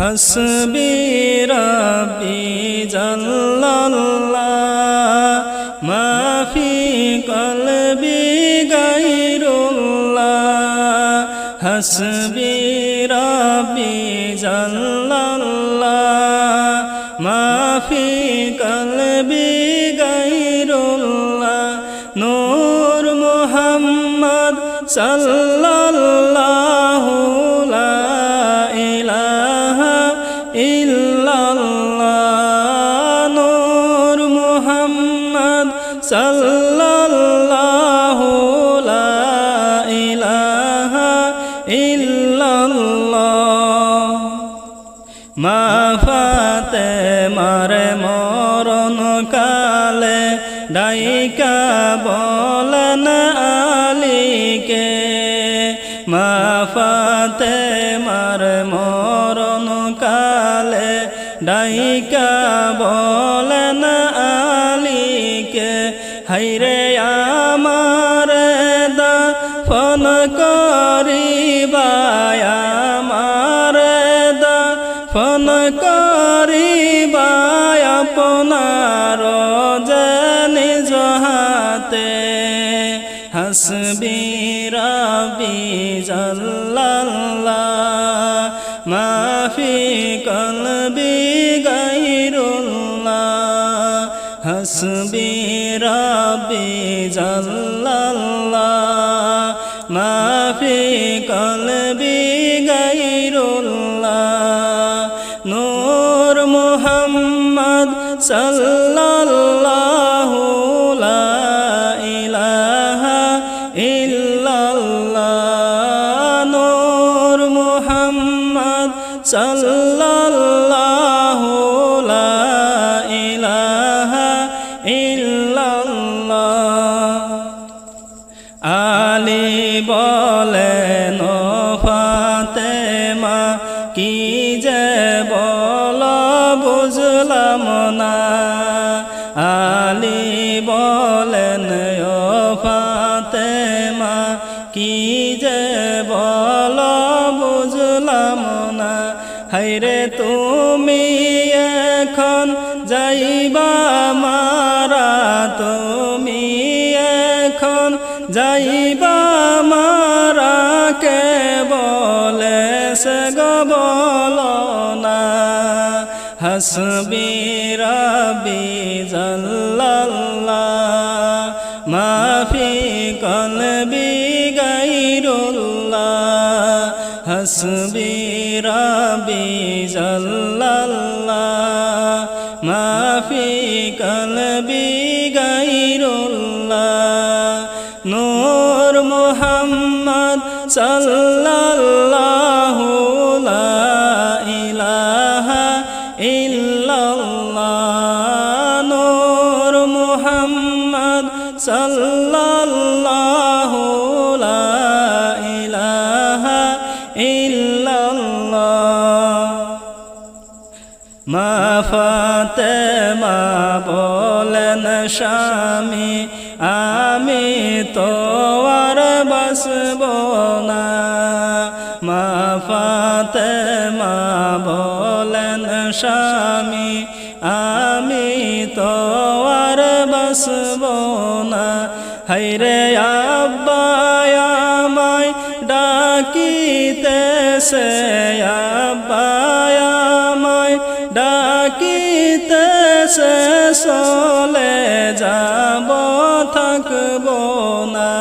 হাসবি রব্বি জাল্লাল্লাহ, মাফি কলবি গাইরুল্লাহ হাসবি রব্বি জাল্লাল্লাহ, মাফি কলবি গাইরুল্লাহ নূর মুহাম্মদ সাল্লাল্লাহু। মারে মরণ কালে ডাইকা বলেন আলীকে মা ফাতে মারে মরণ কালে ডাইকা বলেন আলীকে, হাইরে আমার দা ফন করিবায় হাসবি রবি জাল্লাল্লাহ, মাফি কলবি গাইরুল্লাহ হাসবি রবি জাল্লাল্লাহ, মাফি কলবি গাইরুল্লাহ নূর মুহাম্মদ সাল্লাল্লাহু নূর মুহাম্মদ সাল্লাল্লাহু ইলাহা আলী ফাতেমা কি যে বল আলী বলেন ফাতেমা কি হাইরে তুমি এখন যাইবা মারা, তুমি এখন যাইবা মারা, কে বলে সে গবল না? হাসবি রবি জাল্লাল্লাহ, মাফি কলবি গাইরুল্লাহ, হাসবি রবি জাল্লাল্লাহ মাফি কলবি গাইরুল্লাহ নূর মোহাম্মদ সাল্লাল্লাহু মা ফাতেমা বলেন, স্বামী, আমি তো আর বসব না। মা ফাতেমা বলেন, স্বামী, আমি তো আর বসব না। হাইরে আব্বায়ামায় ডাকিতেছে আব্বায়ামায় ডাকিতেছে চলে যাব থাকব না।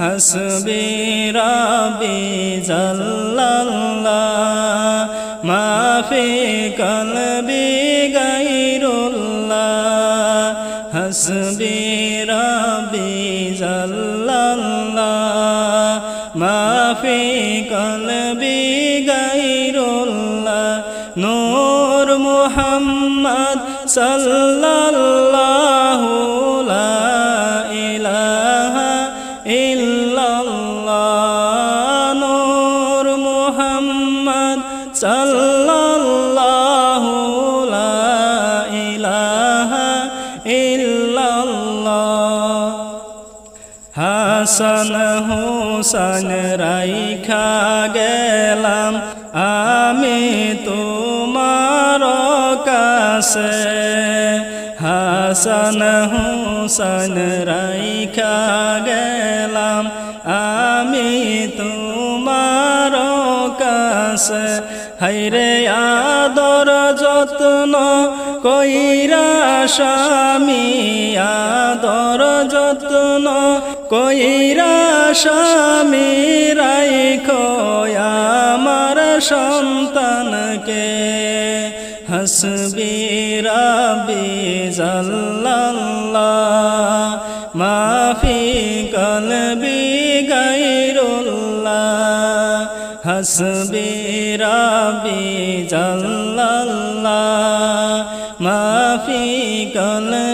হাসবি রবি জাল্লাল্লাহ মাফি কলবি গাইরুল্লাহ হাসবি রবি জাল্লাল্লাহ। সাল্লাল্লাহু লা ইলাহা ইল্লাল্লাহ নূর মুহাম্মদ সাল্লাল্লাহু লা ইলাহা ইল্লাল্লাহ। হাসান হুসান রাইখা গেলাম কাছে হাসান হুসন রাইখা গেলাম। আমি তোমার কাছে। হাইরে আদর যত্ন কইরা স্বামী, আদর যত্ন কইরা স্বামী রাইখো আমার সন্তানকে। হসবি রাবি মাফি কলবি গাইরুল্লাহ হসবি রাবি মাফি কলবি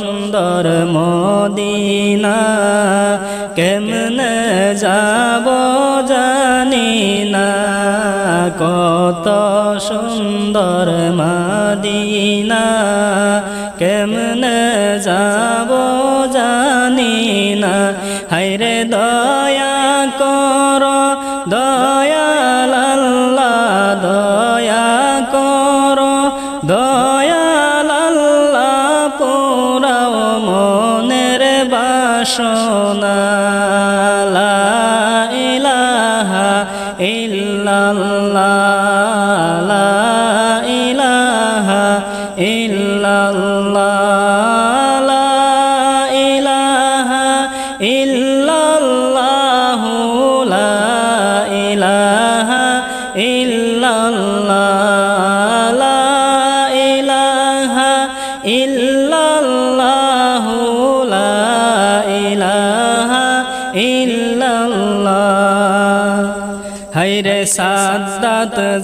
সুন্দর মদিনা, কেমনে যাব জানি না। কত সুন্দর মদিনা, কেমনে যাব জানি না। হাইরে দয়া বাসনা লা ইলাহা ইল্লাল্লাহ লা ইলাহা ইল্লাল্লাহ লা ইলাহা ইল্লাল্লাহ।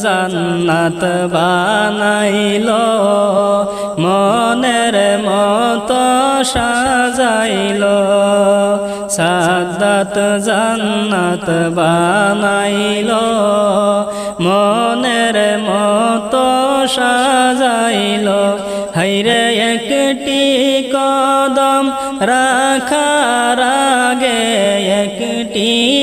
জান্নাত বানাইল। মনের মত সাজাইল। সাদ্দাত জান্নাত বানাইল। মনের মত সাজাইল। হাইরে একটি কদম রাখার আগে একটি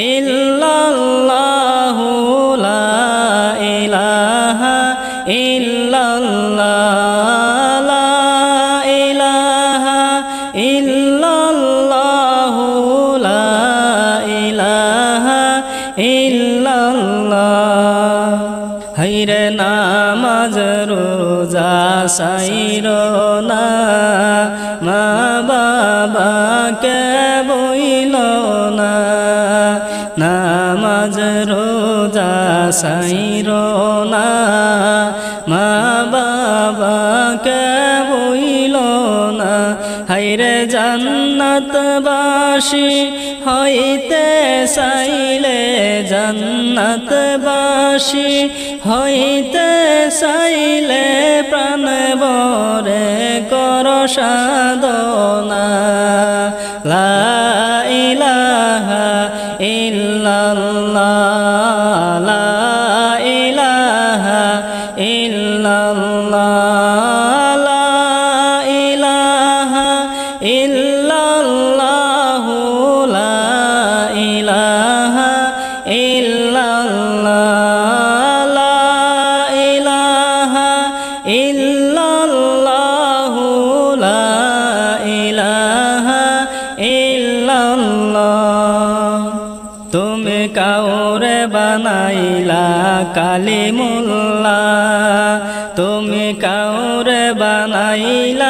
ইল্লাল্লাহ হাইরে নামাজ রোজা সাইর না। সাইর না মা বাবাকে বইল না হাইরে জান্নাতবাসী হইতে চাইলে জান্নাতবাসী হইতে চাইলে প্রাণ বরে কর সাধনা। লা ইলাহা ইল্লাল্লাহ লা ইলাহা লা ইলাহা লা ইলাহা তুমি কাউরে বানাইলা কালিমুল্লাহ তুমি কাউরে বানাইলা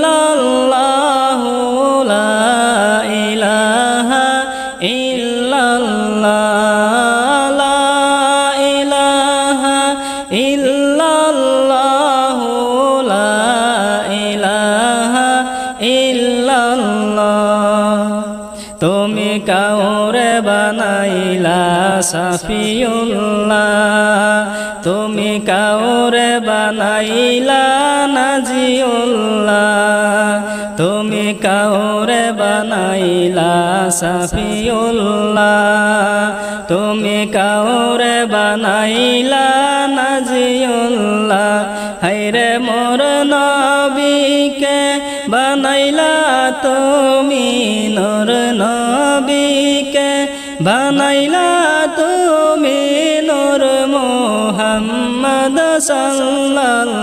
বানাইলা সাফিউল্লাহ, তুমি কাউরে বানাইলা নাজিউল্লাহ, তুমি কাউরে বানাইলা সাফিউল্লাহ, তুমি কাউরে বানাইলা নাজিউল্লাহ হাইরে মোর নবীকে বানাইলা তুমি নূর নবীকে বানাইলা তুমি নূর মোহাম্মদ সাল্লাল্লাহ।